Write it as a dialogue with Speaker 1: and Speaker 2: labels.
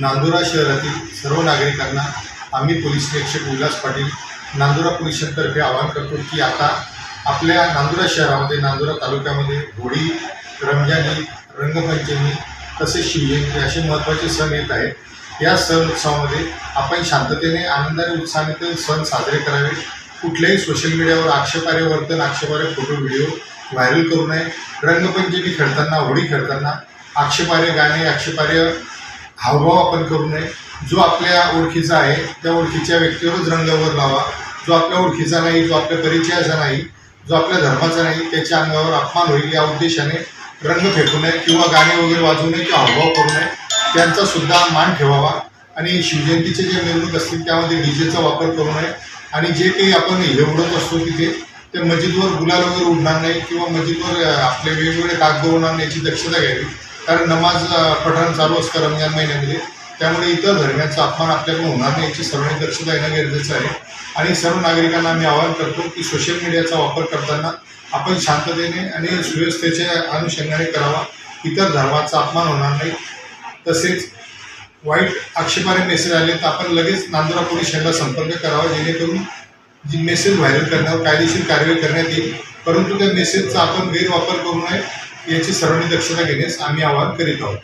Speaker 1: नांदुरा शहरातील सर्व नागरिकांना आम्ही पोलीस निरीक्षक उल्हास पाटील नांदुरा पोलिसांतर्फे आवाहन करतो की आता आपल्या नांदुरा शहरामध्ये नांदुरा तालुक्यामध्ये होळी रमजानी रंगपंचमी तसेच शिवजयंती असे महत्त्वाचे सण येत आहेत. या सण उत्सवामध्ये आपण शांततेने आनंदाने उत्साहाने ते सण साजरे करावे. कुठल्याही सोशल मीडियावर आक्षेपार्ह वर्तन आक्षेपार्ह फोटो व्हिडिओ व्हायरल करू नये. रंगपंचमी खेळताना होळी खेळताना आक्षेपार्ह गाणे आक्षेपार्ह हावभाव आपण करू नये. जो आपल्या ओळखीचा आहे त्या ओळखीच्या व्यक्तीवरच रंगावर लावा जो आपल्या ओळखीचा नाही जो आपल्या परिचयाचा नाही जो आपल्या धर्माचा नाही त्याच्या अंगावर अपमान होईल या उद्देशाने रंग फेकू नये किंवा गाणे वगैरे वाजवू नये किंवा हावभाव करू नये त्यांचा सुद्धा मान ठेवावा. आणि शिवजयंतीचे जे मिरवणूक असतील त्यामध्ये डीजेचा वापर करू नये. आणि जे काही आपण हे उडत असतो तिथे ते मस्जिदवर गुलाल वगैरे उडणार नाही किंवा मस्जिदवर आपले वेगवेगळे कागद उडणार नाही याची दक्षता घ्यावी. कारण नमाज पठण चालू असतं रमजान महिन्यामध्ये. त्यामुळे इतर धर्माचा अपमान आपल्याकडून होणार नाही. याची सर्वांनी दक्षता येणं गरजेचं आहे. आणि सर्व नागरिकांना मी आवाहन करतो की सोशल मीडियाचा वापर करताना आपण शांततेने आणि सुव्यवस्थेच्या अनुषंगाने करावा. इतर धर्माचा अपमान होणार नाही. तसेच वाईट आक्षेपाने मेसेज आले तर आपण लगेच नांदुरा पोलीस यांना संपर्क करावा. जेणेकरून जी मेसेज व्हायरल करण्यावर कायदेशीर कारवाई करण्यात येईल. परंतु त्या मेसेजचा आपण गैरवापर करू नये. याची सर्वांनी दक्षता घेण्यास आम्ही आवाहन करीत आहोत.